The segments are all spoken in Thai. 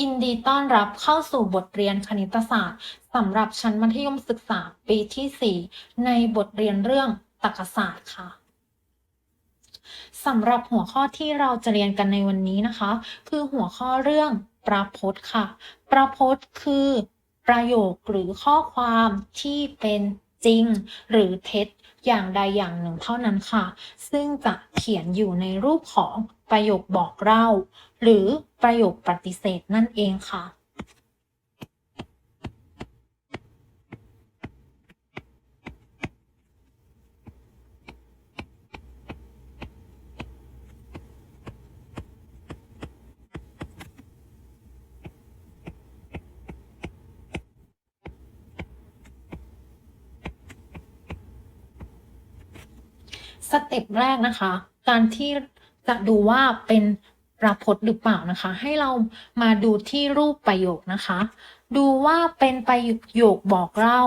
ยินดีต้อนรับเข้าสู่บทเรียนคณิตศาสตร์สำหรับชั้นมัธยมศึกษาปีที่ 4 ในบทเรียนเรื่องตรรกศาสตร์ค่ะสำหรับหัวข้อที่เราจะเรียนกันในวันนี้นะคะ คือหัวข้อเรื่องประพจน์ค่ะ ประพจน์คือ ประโยคหรือข้อความที่เป็น จริง หรือเท็จอย่างใดอย่างหนึ่งเท่านั้นค่ะ ซึ่งจะเขียนอยู่ในรูปของประโยคบอกเล่า หรือประโยคปฏิเสธนั่นเองค่ะ ส เต็ปแรกนะคะ การที่จะดูว่าเป็นประพจน์หรือเปล่านะคะ ให้เรามาดูที่รูปประโยคนะคะ ดูว่าเป็นประโยคบอกเล่า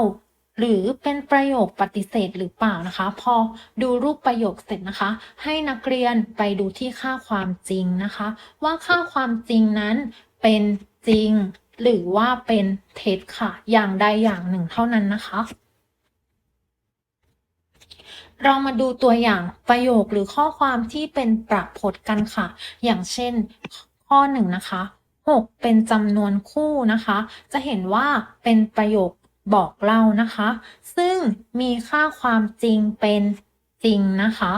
หรือเป็นประโยคปฏิเสธหรือเปล่านะคะ พอดูรูปประโยคเสร็จนะคะ ให้นักเรียนไปดูที่ค่าความจริงนะคะ ว่าค่าความจริงนั้นเป็นจริง หรือว่าเป็นเท็จค่ะ อย่างใดอย่างหนึ่งเท่านั้นนะคะ เรามาดูตัวอย่างประโยคหรือข้อความที่เป็นประพจน์กันค่ะ อย่างเช่นข้อหนึ่งนะคะ 6 เป็นจำนวนคู่นะคะ จะเห็นว่าเป็นประโยคบอกเล่านะคะ ซึ่งมีค่าความจริงเป็นจริงนะคะ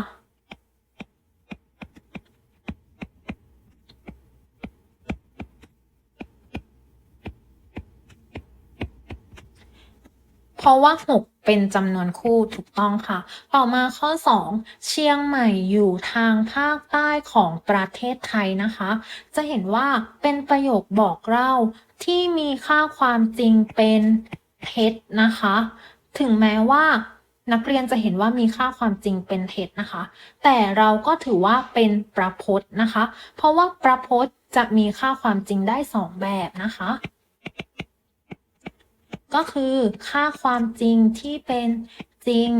เพราะว่า 6 เป็นจำนวนคู่ถูกต้องค่ะ ต่อมาข้อ 2 เชียงใหม่อยู่ทางภาคใต้ของประเทศไทยนะคะ จะเห็นว่าเป็นประโยคบอกเล่าที่มีค่าความจริงเป็นเท็จนะคะ ถึงแม้ว่านักเรียนจะเห็นว่ามีค่าความจริงเป็นเท็จนะคะ แต่เราก็ถือว่าเป็นประพจน์นะคะ เพราะว่าประพจน์จะมีค่าความจริงได้สองแบบนะคะ ก็คือค่าความจริงที่เป็นจริง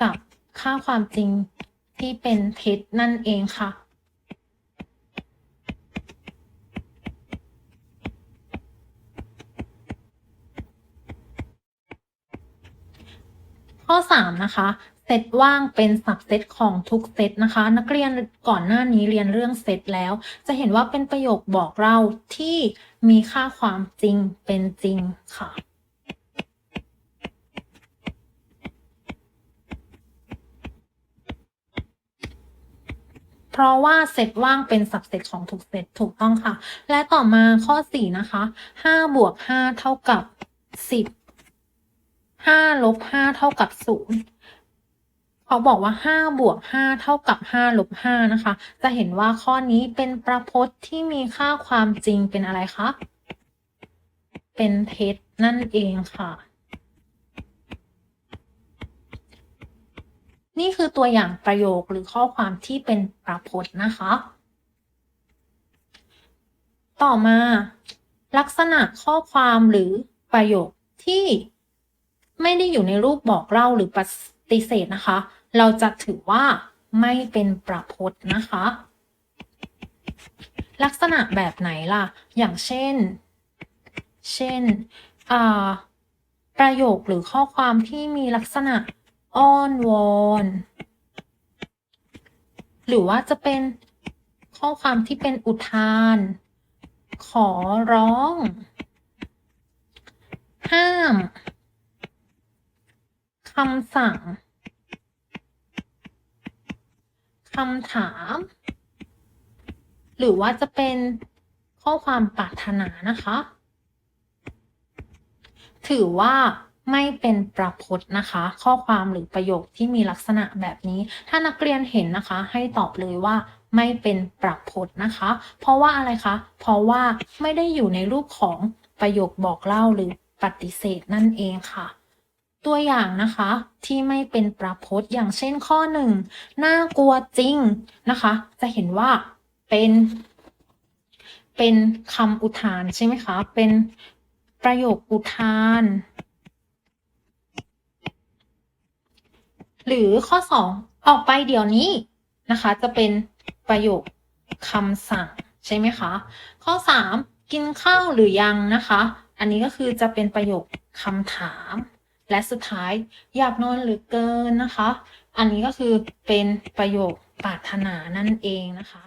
กับค่าความจริงที่เป็นเท็จนั่นเองค่ะ ข้อ 3 นะคะเซตว่างเป็นสับเซตของทุกเซตนะคะ นักเรียนก่อนหน้านี้เรียนเรื่องเซตแล้ว จะเห็นว่าเป็นประโยคบอกเล่าที่มีค่าความจริงเป็นจริงค่ะ เพราะว่าเซตว่างเป็นสับเซตของทุกเซตถูกต้องค่ะ และต่อมาข้อ 4 นะคะ 5 บวก 5 เท่ากับ 10 5 ลบ 5 เท่ากับ 0เขาบอกว่า 5 บวก 5 เท่ากับ 5 ลบ 5 นะคะ จะเห็นว่าข้อนี้เป็นประพจน์ที่มีค่าความจริงเป็นอะไรคะ เป็นเท็จนั่นเองค่ะ นี่คือตัวอย่างประโยคหรือข้อความที่เป็นประพจน์นะคะ ต่อมา ลักษณะข้อความหรือประโยคที่ไม่ได้อยู่ในรูปบอกเล่าหรือปฏิเสธนะคะ เราจะถือว่าไม่เป็นประพจน์นะคะ ลักษณะแบบไหนล่ะ อย่างเช่น เช่นประโยคหรือข้อความที่มีลักษณะ อ้อนวอน หรือว่าจะเป็นข้อความที่เป็นอุทาน ขอร้อง ห้ามคำสั่งคำถาม หรือว่าจะเป็นข้อความปรารถนานะคะ ถือว่า ไม่เป็นประพจน์นะคะ ข้อความหรือประโยคที่มีลักษณะแบบนี้ ถ้านักเรียนเห็นนะคะ ให้ตอบเลยว่าไม่เป็นประพจน์นะคะ เพราะว่าอะไรคะ เพราะว่าไม่ได้อยู่ในรูปของประโยคบอกเล่าหรือปฏิเสธนั่นเองค่ะ ตัวอย่างนะคะที่ไม่เป็นประพจน์อย่างเช่นข้อหนึ่งน่ากลัวจริงนะคะ จะเห็นว่าเป็นเป็นคำอุทานใช่ไหมคะ เป็นประโยคอุทาน หรือข้อ 2 ออกไปเดี๋ยวนี้นะคะ จะเป็นประโยคคำสั่งใช่ไหมคะ ข้อ 3 กินข้าวหรือยังนะคะ อันนี้ก็คือจะเป็นประโยคคำถาม และสุดท้ายอยากนอนหรือเกินนะคะ อันนี้ก็คือเป็นประโยคปรารถนานั่นเองนะคะ